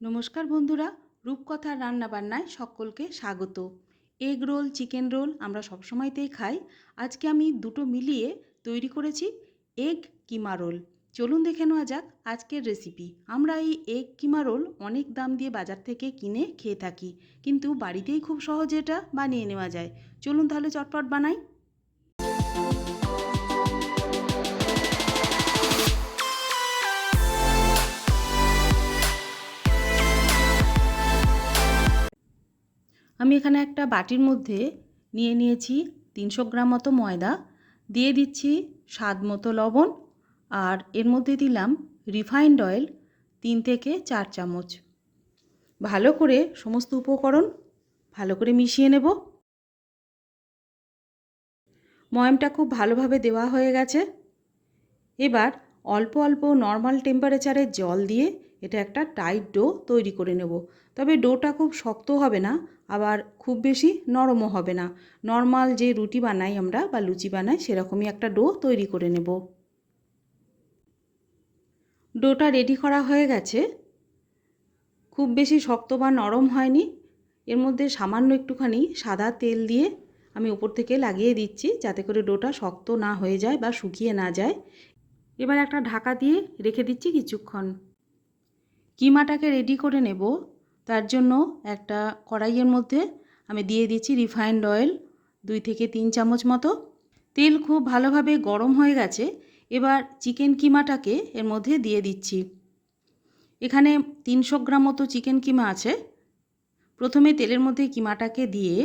নমস্কার বন্ধুরা, রূপকথার রান্নাবান্নায় সকলকে স্বাগত। এগ রোল, চিকেন রোল আমরা সবসময়তেই খাই। আজকে আমি দুটো মিলিয়ে তৈরি করেছি এগ কিমা রোল। চলুন দেখে নেওয়া যাক আজকের রেসিপি। আমরা এই এগ কিমা রোল অনেক দাম দিয়ে বাজার থেকে কিনে খেয়ে থাকি, কিন্তু বাড়িতেই খুব সহজে এটা বানিয়ে নেওয়া যায়। চলুন তাহলে চটপট বানাই। আমি এখানে একটা বাটির মধ্যে নিয়ে নিয়েছি তিনশো গ্রাম মতো ময়দা, দিয়ে দিচ্ছি স্বাদ মতো লবণ আর এর মধ্যে দিলাম রিফাইন্ড অয়েল তিন থেকে চার চামচ। ভালো করে সমস্ত উপকরণ ভালো করে মিশিয়ে নেব। ময়ামটা খুব ভালোভাবে দেওয়া হয়ে গেছে। এবার অল্প অল্প নর্মাল টেম্পারেচারে জল দিয়ে এটা একটা টাইট ডো তৈরি করে নেব। তবে ডোটা খুব শক্ত হবে না, আবার খুব বেশি নরমও হবে না। নর্মাল যে রুটি বানাই আমরা বা লুচি বানাই, সেরকমই একটা ডো তৈরি করে নেব। ডোটা রেডি করা হয়ে গেছে। খুব বেশি শক্ত বা নরম হয়নি। এর মধ্যে সামান্য একটুখানি সাদা তেল দিয়ে আমি উপর থেকে লাগিয়ে দিচ্ছি, যাতে করে ডোটা শক্ত না হয়ে যায় বা শুকিয়ে না যায়। এবার একটা ঢাকা দিয়ে রেখে দিচ্ছি কিছুক্ষণ। কিমাটাকে রেডি করে নেব। তার জন্য একটা কড়াইয়ের মধ্যে আমি দিয়ে দিচ্ছি রিফাইন্ড অয়েল দুই থেকে তিন চামচ মতো। তেল খুব ভালোভাবে গরম হয়ে গেছে, এবার চিকেন কিমাটাকে এর মধ্যে দিয়ে দিচ্ছি। এখানে তিনশো গ্রাম মতো চিকেন কিমা আছে। প্রথমে তেলের মধ্যে কিমাটাকে দিয়ে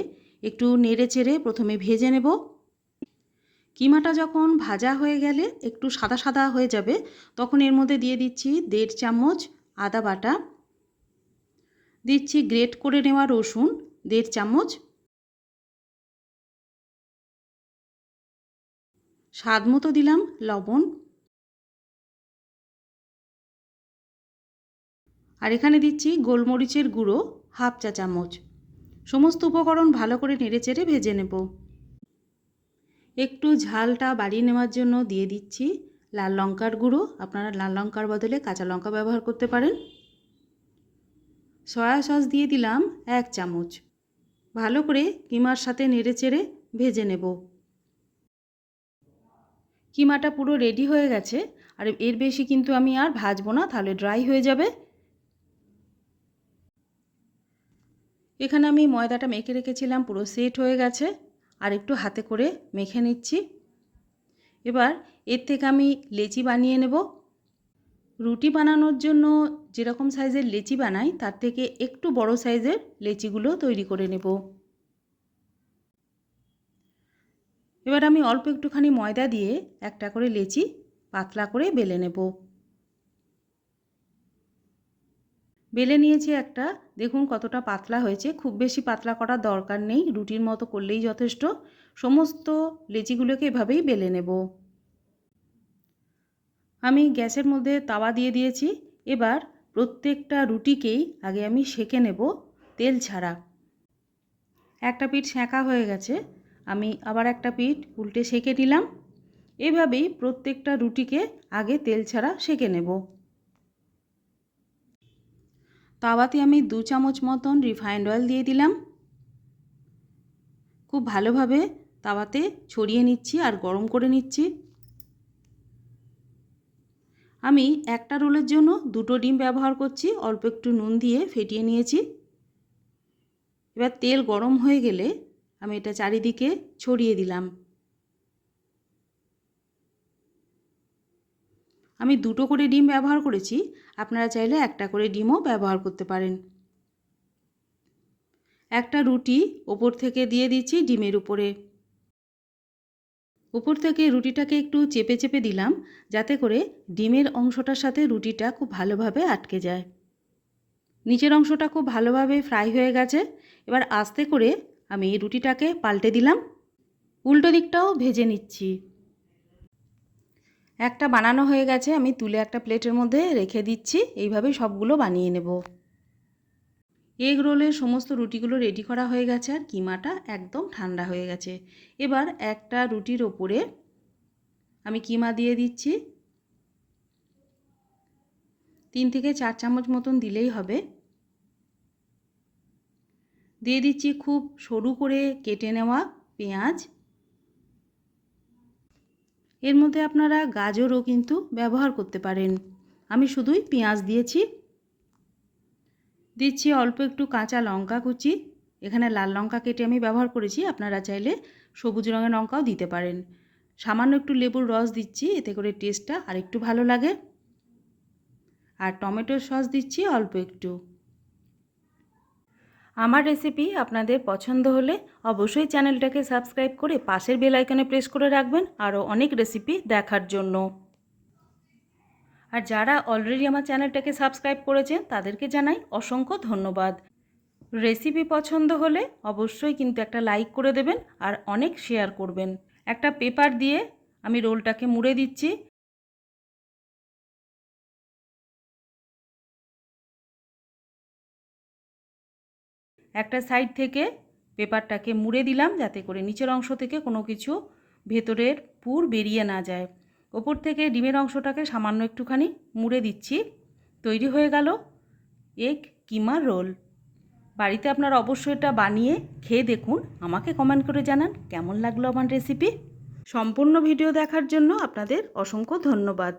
একটু নেড়ে চেড়ে প্রথমে ভেজে নেব। কিমাটা যখন ভাজা হয়ে গেলে একটু সাদা সাদা হয়ে যাবে, তখন এর মধ্যে দিয়ে দিচ্ছি দেড় চামচ আদা বাটা। দিচ্ছি গ্রেট করে নেওয়া রসুন, দেড় চামচ। স্বাদ মতো দিলাম লবণ। আর এখানে দিচ্ছি গোলমরিচের গুঁড়ো, হাফ চা চামচ। সমস্ত উপকরণ ভালো করে নেড়েচেড়ে ভেজে নেব। একটু ঝালটা বাড়িয়ে নেওয়ার জন্য দিয়ে দিচ্ছি লাল লঙ্কার গুঁড়ো, আপনারা লাল লঙ্কার বদলে কাঁচা লঙ্কা ব্যবহার করতে পারেন। সয়া সস দিয়ে দিলাম এক চামচ। ভালো করে কিমার সাথে নেড়ে চেড়ে ভেজে নেব। কিমাটা পুরো রেডি হয়ে গেছে, আর এর বেশি কিন্তু আমি আর ভাজবো না, তাহলে ড্রাই হয়ে যাবে। এখানে আমি ময়দাটা মেখে রেখেছিলাম, পুরো সেট হয়ে গেছে, আর একটু হাতে করে মেখে নিচ্ছি। এবার এর থেকে আমি লেচি বানিয়ে নেব। রুটি বানানোর জন্য যেরকম সাইজের লেচি বানাই, তার থেকে একটু বড় সাইজের লেচিগুলো তৈরি করে নেব। এবার আমি অল্প একটুখানি ময়দা দিয়ে একটা করে লেচি পাতলা করে বেলে নেব। বেলে নিয়েছি একটা। দেখুন কতটা পাতলা হয়েছে। খুব বেশি পাতলা করার দরকার নেই। রুটির মতো করলেই যথেষ্ট। সমস্ত লেচিগুলোকে এভাবেই বেলে নেব। আমি গ্যাসের মধ্যে তাওয়া দিয়ে দিয়েছি। এবার প্রত্যেকটা রুটিকেই আগে আমি সেঁকে নেব তেল ছাড়া। একটা পিঠ সেঁকা হয়ে গেছে। আমি আবার একটা পিঠ উল্টে সেঁকে নিলাম। এভাবেই প্রত্যেকটা রুটিকে আগে তেল ছাড়া সেঁকে নেব। তাওয়াতে আমি দু চামচ মতন রিফাইন্ড অয়েল দিয়ে দিলাম। খুব ভালোভাবে তাওয়াতে ছড়িয়ে নিচ্ছি আর গরম করে নিচ্ছি। আমি একটা রোলের জন্য দুটো ডিম ব্যবহার করছি, অল্প একটু নুন দিয়ে ফেটিয়ে নিয়েছি। এবার তেল গরম হয়ে গেলে আমি এটা চারিদিকে ছড়িয়ে দিলাম। আমি দুটো করে ডিম ব্যবহার করেছি, আপনারা চাইলে একটা করে ডিমও ব্যবহার করতে পারেন। একটা রুটি ওপর থেকে দিয়ে দিচ্ছি ডিমের উপরে। উপর থেকে রুটিটাকে একটু চেপে চেপে দিলাম, যাতে করে ডিমের অংশটার সাথে রুটিটা খুব ভালোভাবে আটকে যায়। নিচের অংশটা খুব ভালোভাবে ফ্রাই হয়ে গেছে, এবার আস্তে করে আমি রুটিটাকে পাল্টে দিলাম। উল্টো দিকটাও ভেজে নিচ্ছি। একটা বানানো হয়ে গেছে, আমি তুলে একটা প্লেটের মধ্যে রেখে দিচ্ছি, এইভাবে সবগুলো বানিয়ে নেব। এগ রোলের সমস্ত রুটিগুলো রেডি করা হয়ে গেছে আর কিমাটা একদম ঠান্ডা হয়ে গেছে। এবার একটা রুটির ওপরে আমি কিমা দিয়ে দিচ্ছি। তিন থেকে চার চামচ মতন দিলেই হবে। দিয়ে দিচ্ছি খুব সরু করে কেটে নেওয়া পেঁয়াজ। এর মধ্যে আপনারা গাজরও কিন্তু ব্যবহার করতে পারেন। আমি শুধুই পেঁয়াজ দিয়েছি। দিচ্ছি অল্প একটু কাঁচা লঙ্কা কুচি। এখানে লাল লঙ্কা কেটে আমি ব্যবহার করেছি। আপনারা চাইলে সবুজ রঙের লঙ্কাও দিতে পারেন। সামান্য একটু লেবুর রস দিচ্ছি, এতে করে টেস্টটা আরেকটু ভালো লাগে। আর টমেটোর সস দিচ্ছি অল্প একটু। আমার রেসিপি আপনাদের পছন্দ হলে অবশ্যই চ্যানেলটাকে সাবস্ক্রাইব করে পাশের বেল আইকনে প্রেস করে রাখবেন আরও অনেক রেসিপি দেখার জন্য। আর যারা অলরেডি আমার চ্যানেলটাকে সাবস্ক্রাইব করেছেন, তাদেরকে জানাই অসংখ্য ধন্যবাদ। রেসিপি পছন্দ হলে অবশ্যই কিন্তু একটা লাইক করে দেবেন আর অনেক শেয়ার করবেন। একটা পেপার দিয়ে আমি রোলটাকে মুড়ে দিচ্ছি। একটা সাইড থেকে পেপারটাকে মুড়ে দিলাম যাতে করে নিচের অংশ থেকে কোনো কিছু ভেতরের পুর বেরিয়ে না যায়। ওপর থেকে ডিমের অংশটাকে সামান্য একটুখানি মুড়ে দিচ্ছি। তৈরি হয়ে গেল এগ কিমা রোল। বাড়িতে আপনারা অবশ্যই এটা বানিয়ে খেয়ে দেখুন। আমাকে কমেন্ট করে জানান কেমন লাগল আমার রেসিপি। সম্পূর্ণ ভিডিও দেখার জন্য আপনাদের অসংখ্য ধন্যবাদ।